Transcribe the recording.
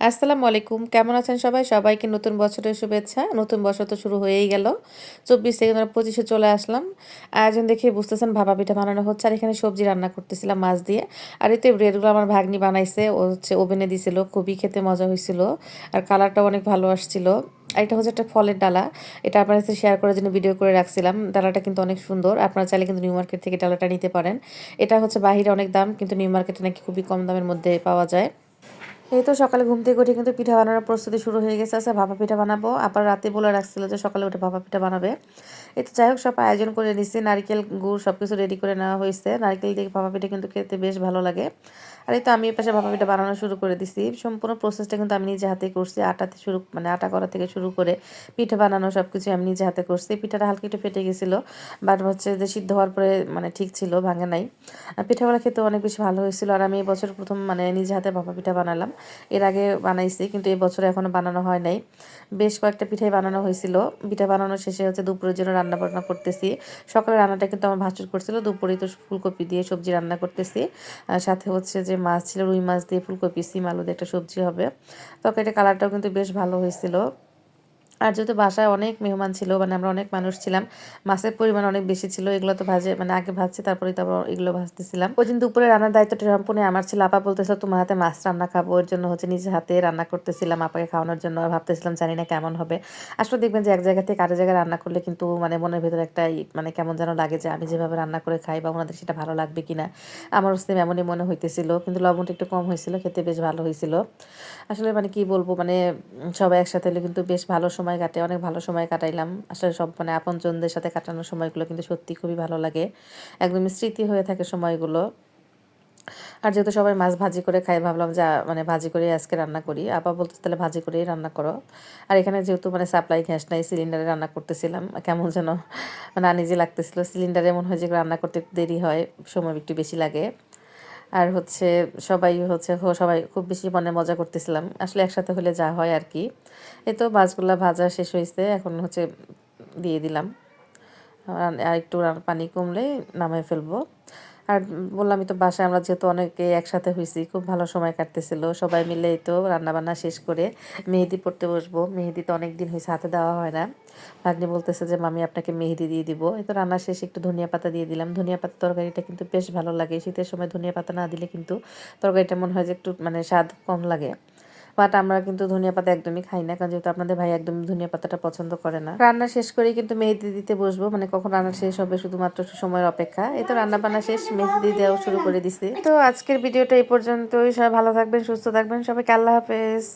আসসালামু আলাইকুম। কেমন আছেন সবাই? সবাইকে নতুন বছরের শুভেচ্ছা। নতুন বছর তো শুরু হয়েই গেল। চব্বিশ থেকে আমরা পঁচিশে চলে আসলাম। আয়োজন দেখে বুঝতেছেন ভাপা পিঠা বানানো হচ্ছে। আর এখানে সবজি রান্না করতেছিলাম মাছ দিয়ে। আর এতে ব্রেডগুলো আমার ভাগ্নি বানাইছে। ও হচ্ছে ওভেনে দিছিল। খুবই খেতে মজা হয়েছিল। আর কালারটাও অনেক ভালো আসছিল। আর এটা হচ্ছে একটা ফলের ডালা। এটা আপনার সাথে শেয়ার করার জন্য ভিডিও করে রাখছিলাম। ডালাটা কিন্তু অনেক সুন্দর। আপনারা চাইলে কিন্তু নিউ মার্কেট থেকে ডালাটা নিতে পারেন। এটা হচ্ছে বাহিরে অনেক দাম। কিন্তু নিউ মার্কেটে নাকি খুবই কম দামের মধ্যে পাওয়া যায়। এই তো সকালে ঘুম থেকে উঠে কিন্তু পিঠা বানানোর প্রস্তুতি শুরু হয়ে গেছে। আচ্ছা ভাপা পিঠা বানাবো। আবার রাতে বলে রাখছিল যে সকালে উঠে ভাপা পিঠা বানাবে। এই তো যাই হোক, সব আয়োজন করে নিচ্ছি নারকেল, গুড় সব কিছু রেডি করে নেওয়া হয়েছে। নারকেল দিয়ে ভাপা পিঠা কিন্তু খেতে বেশ ভালো লাগে। আর এই তো আমি পাশে ভাপা পিঠা বানানো শুরু করে দিছি। সম্পূর্ণ প্রসেসটা কিন্তু আমি নিজে হাতে করছি। আটাতে শুরু মানে আটা করা থেকে শুরু করে পিঠা বানানো সব কিছু আমি নিজে হাতে করছি। পিঠাটা হালকা একটু ফেটে গেছিল বাট হচ্ছে যে সিদ্ধ হওয়ার পরে মানে ঠিক ছিল, ভাঙে নাই। পিঠাগুলো খেতে অনেক বেশি ভালো হয়েছিল। আর আমি এই বছর প্রথম মানে নিজে হাতে ভাপা পিঠা বানালাম। এর আগে বানাইছি, কিন্তু এই বছরে এখনও বানানো হয় নাই। বেশ কয়েকটা পিঠাই বানানো হয়েছিল। পিঠা বানানো শেষে হচ্ছে দুপুরের জন্য রান্না বান্না করতেছি। সকালে রান্নাটা কিন্তু আমার ভাসুর করছিল দুপুরে তো ফুলকপি দিয়ে সবজি রান্না করতেছি। সাথে হচ্ছে যে মাছ ছিল, রুই মাছ দিয়ে ফুলকপি, সিম আলু দিয়ে একটা সবজি হবে। তরকারিটা কালারটাও কিন্তু বেশ ভালো হয়েছিল। আর যেহেতু বাসায় অনেক মেহমান ছিল মানে আমরা অনেক মানুষ ছিলাম, মাছের পরিমাণ অনেক বেশি ছিল, এগুলো তো ভাজে মানে আগে ভাজছি তারপরে তারপর এগুলো ভাজতেছিলাম। ওই দিন দুপুরে রান্নার দায়িত্বটা সম্পূর্ণ আমার ছিল আপা বলতেছিল তোমার হাতে মাছ রান্না খাব, ওর জন্য হচ্ছে নিজের হাতে রান্না করতেছিলাম, আপাকে খাওয়ানোর জন্য, আর ভাবতেছিলাম জানি না কেমন হবে। আসলে দেখবেন যে এক জায়গা থেকে আরেক জায়গায় রান্না করলে কিন্তু মানে মনের ভিতরে একটা মানে কেমন যেন লাগে যে, আমি যেভাবে রান্না করে খাই বা ওনাদের সেটা ভালো লাগবে কিনা? আমার সেম এমনই মনে হইতেছিল, কিন্তু লবণটা একটু কম হয়েছিল, খেতে বেশ ভালো হয়েছিল। আসলে মানে কি বলব মানে সবাই একসাথে হলে কিন্তু বেশ ভালো সময় কাটে, অনেক ভালো সময় কাটাইলাম। আসলে সব মানে আপনজনদের সাথে কাটানোর সময়গুলো কিন্তু সত্যি খুবই ভালো লাগে। একদম স্মৃতি হয়ে থাকে সময়গুলো। আর যেহেতু সবাই মাছ ভাজি করে খাই ভাবলাম যে মানে ভাজি করে আজকে রান্না করি। আপা বলতে তাহলে ভাজি করেই রান্না করো। আর এখানে যেহেতু মানে সাপ্লাই গ্যাস নাই, সিলিন্ডারে রান্না করতেছিলাম। কেমন যেন মানে আনিজি লাগতেছিল। সিলিন্ডারে এমন হয় যে, রান্না করতে দেরি হয়, সময় একটু বেশি লাগে। আর হচ্ছে সবাই হচ্ছে সবাই খুব বেশি মনে মজা করতেছিলাম। আসলে একসাথে হলে যা হয় আর কি। এ তো মাছগুলো ভাজা শেষ হয়েছে এখন হচ্ছে দিয়ে দিলাম। আর একটু পানি কমলে নামিয়ে ফেলব। আর বললামই তো বাসায় আমরা যেহেতু অনেকে একসাথে হয়েছি, খুব ভালো সময় কাটতেছিল। সবাই মিলে তো রান্নাবান্না শেষ করে মেহেদি পড়তে বসবো। মেহেদি তো অনেক দিন হয়েছে, হাতে দেওয়া হয় না। ভাগ্নি বলতেছে যে, মামি, আপনাকে মেহেদি দিয়ে দিব। এই তো রান্না শেষে একটু ধনিয়া পাতা দিয়ে দিলাম। ধনিয়া পাতা তরকারিটা কিন্তু বেশ ভালো লাগে। শীতের সময় ধনিয়া পাতা না দিলে কিন্তু তরকারিটা মনে হয় যে একটু মানে স্বাদ কম লাগে। বাট আমরা কিন্তু ধনিয়া পাতা একদমই খাই না, কারণ যেহেতু আপনাদের ভাই একদম ধনিয়া পাতাটা পছন্দ করে না। রান্না শেষ করেই কিন্তু মেহেদি দিতে বসবো মানে কখন রান্না শেষ হবে শুধুমাত্র সময়ের অপেক্ষা। এই তো রান্না বান্না শেষ, মেহেদি দেওয়া শুরু করে দিছি। তো আজকের ভিডিওটা এই পর্যন্তই, সবাই ভালো থাকবেন, সুস্থ থাকবেন, সবাইকে আল্লাহ হাফেজ।